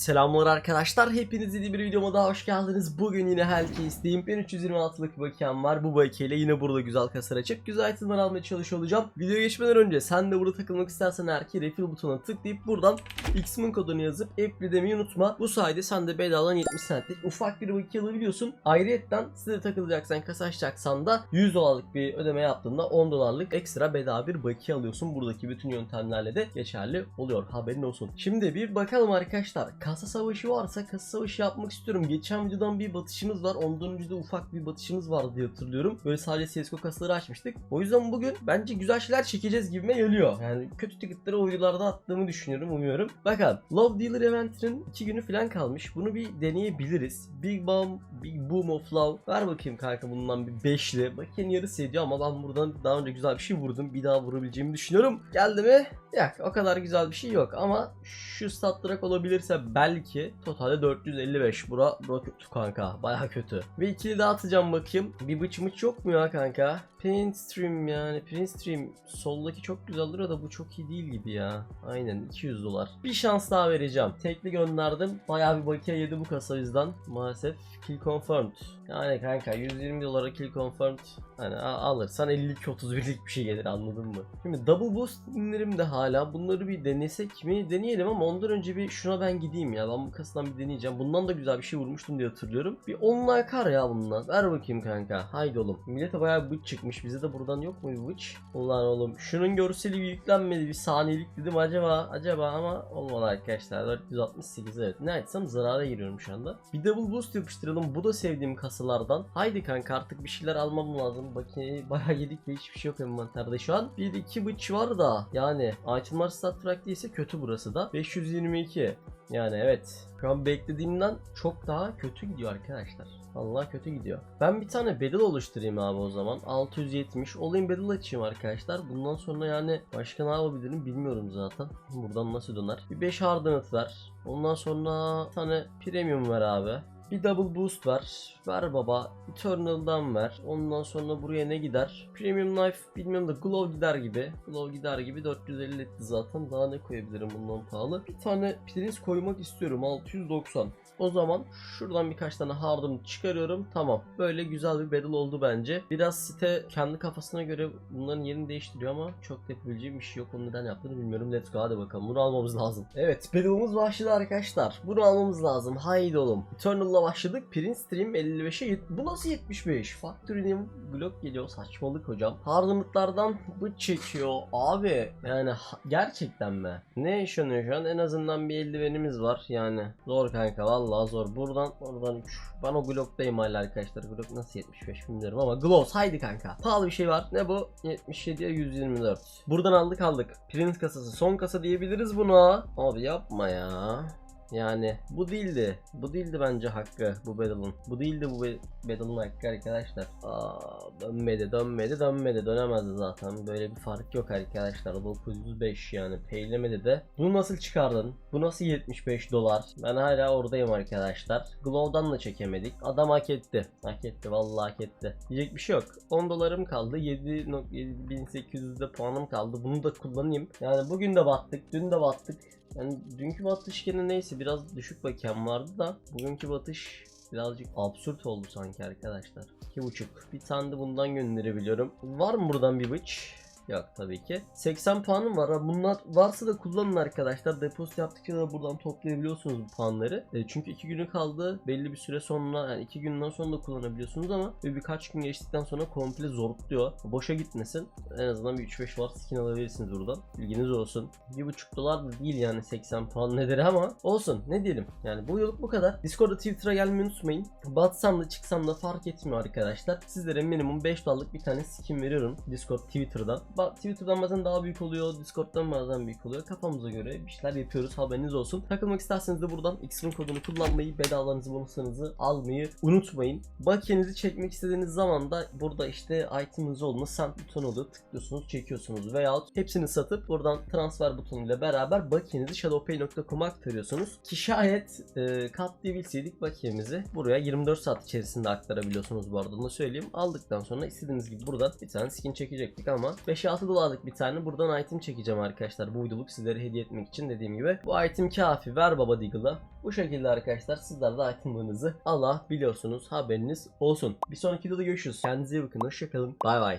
Selamlar arkadaşlar. Hepiniz yeni bir videoma daha hoş geldiniz. Bugün yine Hellcase'deyim. Ben 326'lık bir bakiyem var. Bu bakiyeyle yine burada güzel kasar açıp güzel itemler almaya çalışıyor olacağım. Videoya geçmeden önce sen de burada takılmak istersen eğer ki refill butonuna tıklayıp buradan X'min kodunu yazıp apply demeyi unutma. Bu sayede sen de bedavadan 70 centlik ufak bir bakiye alabiliyorsun. Ayrıyetten size takılacaksan kasa da 100 dolarlık bir ödeme yaptığında 10 dolarlık ekstra bedava bir bakiye alıyorsun. Buradaki bütün yöntemlerle de geçerli oluyor. Haberin olsun. Şimdi bir bakalım arkadaşlar. Kasa savaşı varsa kasa savaşı yapmak istiyorum. Geçen videodan bir batışımız var. Ondan önce de ufak bir batışımız vardı diye hatırlıyorum. Böyle sadece CSGO kasaları açmıştık. O yüzden bugün bence güzel şeyler çekeceğiz gibime geliyor. Yani kötü ticketları o videolarda attığımı düşünüyorum, umuyorum. Bakalım. Love Dealer Event'inin 2 günü falan kalmış. Bunu bir deneyebiliriz. Big Bomb, Big Boom of Love. Ver bakayım kanka bundan bir beşli. Bakayım yarısı ediyor ama ben buradan daha önce güzel bir şey vurdum. Bir daha vurabileceğimi düşünüyorum. Geldi mi? Yok o kadar güzel bir şey yok ama şu stat olabilirse belki totalde 455 bura, bura kötü kanka baya kötü. Ve ikili daha atacağım bakayım. Bir bıç mıç yok mu ya kanka? Print Stream yani Print Stream soldaki çok güzel duruyor da bu çok iyi değil gibi ya. Aynen 200 dolar. Bir şans daha vereceğim. Tekli gönderdim. Bayağı bir bakiye yedi bu kasa yüzden. Maalesef kill confirmed. Yani kanka 120 dolara kill confirmed. Hani alırsan 52-31'lik bir şey gelir anladın mı? Şimdi double boost indirimde hala. Bunları bir denesek mi? Deneyelim ama ondan önce bir şuna ben gideyim ya. Ben bu kasadan bir deneyeceğim. Bundan da güzel bir şey vurmuştum diye hatırlıyorum. Bir 10 akar ya bundan. Ver bakayım kanka. Haydi oğlum. Millete bayağı bıç çıkmış. Bize de buradan yok mu bıç? Ulan oğlum. Şunun görseli bir yüklenmedi. Bir saniyelik dedim acaba acaba ama olmadı arkadaşlar. 468 evet. Ne açsam zarara giriyorum şu anda. Bir double boost yapıştıralım. Bu da sevdiğim kasalardan. Haydi kanka artık bir şeyler almam lazım. Bakayım bayağı yedik ve hiçbir şey yok envanterde şu an. Bir iki bıç var da yani itemlar stat track değilse kötü burası da. 522. Yani evet. Şu an beklediğimden çok daha kötü gidiyor arkadaşlar. Vallahi kötü gidiyor. Ben bir tane bedel oluşturayım abi o zaman. 670. Olayım bedel açayım arkadaşlar. Bundan sonra yani başka ne yapabilirim bilmiyorum zaten. Buradan nasıl döner? Bir 5 hardened ver. Ondan sonra bir tane premium ver abi. Bir double boost ver. Ver baba. Eternal'dan ver. Ondan sonra buraya ne gider? Premium knife bilmiyorum da glow gider gibi. Glow gider gibi 450 etti zaten. Daha ne koyabilirim bundan pahalı? Bir tane prince koymak istiyorum. 690. O zaman şuradan birkaç tane hardım çıkarıyorum. Tamam. Böyle güzel bir battle oldu bence. Biraz site kendi kafasına göre bunların yerini değiştiriyor ama çok da bir şey yok. Onu neden yaptığını bilmiyorum. Let's go hadi bakalım. Bunu almamız lazım. Evet. Battle'ımız başladı arkadaşlar. Bunu almamız lazım. Haydi oğlum. Eternal'la başladık. Prince Stream 55'e yet- Bu nasıl 75? Factory'nin blok geliyor. Saçmalık hocam. Hardımıtlardan bu çekiyor. Abi yani gerçekten mi? Ne yaşanıyor şu an? En azından bir eldivenimiz var. Yani zor kanka. Vallahi zor. Buradan oradan 3. Ben o Glock'tayım hala arkadaşlar. Glock nasıl 75 bilmiyorum ama Gloss haydi kanka. Pahalı bir şey var. Ne bu? 77'ye 124. Buradan aldık aldık. Prince kasası. Son kasa diyebiliriz buna. Abi yapma ya. Yani bu değildi. Bu değildi bence hakkı bu battle'ın. Bu değildi bu battle'ın hakkı arkadaşlar. Aa, dönmedi dönmedi dönmedi dönemezdi zaten. Böyle bir fark yok arkadaşlar. 905 yani peylemedi de. Bunu nasıl çıkardın? Bu nasıl 75 dolar? Ben hala oradayım arkadaşlar. Glow'dan da çekemedik. Adam hak etti. Hak etti vallahi hak etti. Diyecek bir şey yok. 10 dolarım kaldı. 7800'de puanım kaldı. Bunu da kullanayım. Yani bugün de battık. Dün de battık. Yani dünkü batış gene neyse biraz düşük bakiyem vardı da bugünkü batış birazcık absürt oldu sanki arkadaşlar. 2.5. Bir tane de bundan gönderebiliyorum. Var mı buradan bir bıç? Yok tabii ki. 80 puanım var. Ha, Bunlar varsa da kullanın arkadaşlar. Depozit yaptıkça da buradan toplayabiliyorsunuz bu puanları. E, çünkü 2 günü kaldı. Belli bir süre sonra yani 2 günden sonra da kullanabiliyorsunuz ama bir birkaç gün geçtikten sonra komple zorluyor. Boşa gitmesin. En azından bir 3-5 var skin alabilirsiniz buradan. Bilginiz olsun. 1.5 dolar da değil yani 80 puan nedir ama olsun ne diyelim. Yani bu yoluk bu kadar. Discord'da Twitter'a gelmeyi unutmayın. Batsam da çıksam da fark etmiyor arkadaşlar. Sizlere minimum 5 dolarlık bir tane skin veriyorum. Discord Twitter'dan. Twitter'dan bazen daha büyük oluyor. Discord'dan bazen büyük oluyor. Kafamıza göre bir şeyler yapıyoruz. Haberiniz olsun. Takılmak isterseniz de buradan X'in kodunu kullanmayı, bedavalarınızı, bonuslarınızı almayı unutmayın. Bakiyenizi çekmek istediğiniz zaman da burada işte item'ınız olduğunda send butonu oluyor. Tıklıyorsunuz, çekiyorsunuz veyahut hepsini satıp buradan transfer butonuyla beraber bakiyenizi shadowpay.com'a aktarıyorsunuz. Ki şayet e, katlayabilseydik bakiyemizi buraya 24 saat içerisinde aktarabiliyorsunuz bu arada da söyleyeyim. Aldıktan sonra istediğiniz gibi buradan bir tane skin çekecektik ama 5 66 dolarlık bir tane buradan item çekeceğim arkadaşlar. Bu videoluk sizlere hediye etmek için dediğim gibi. Bu item kafi. Ver baba Deagle'a. Bu şekilde arkadaşlar sizler de itemlarınızı Allah biliyorsunuz haberiniz olsun. Bir sonraki videoda görüşürüz. Kendinize iyi bakın. Hoşçakalın. Bay bay.